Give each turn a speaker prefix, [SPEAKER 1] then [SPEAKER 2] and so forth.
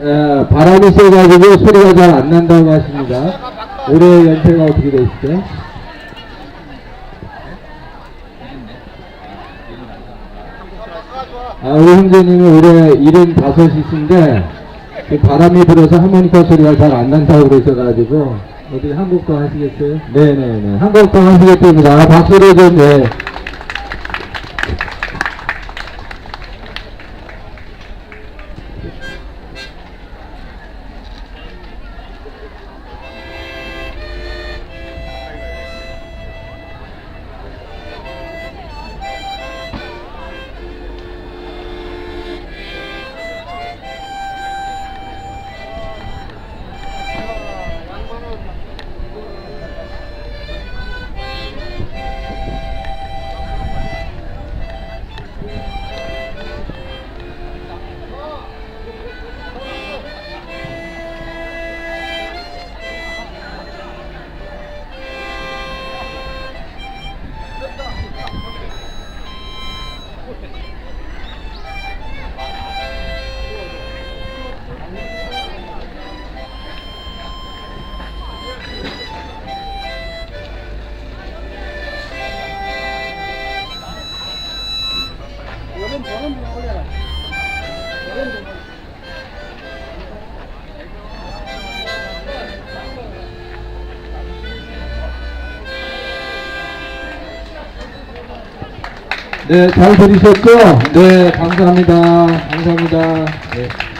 [SPEAKER 1] 에, 바람이 세가지고 소리가 잘 안 난다고 하십니다. 올해 연세가 어떻게 되시죠? 아, 우리 형제님이 올해 75이신데 그 바람이 불어서 하모니카 소리가 잘 안 난다고 그러셔가지고 어떻게 한국도 하시겠어요? 네네네 한국도 하시겠답니다. 박수를 좀 네. 네, 잘 들으셨죠? 네, 감사합니다. 감사합니다. 네.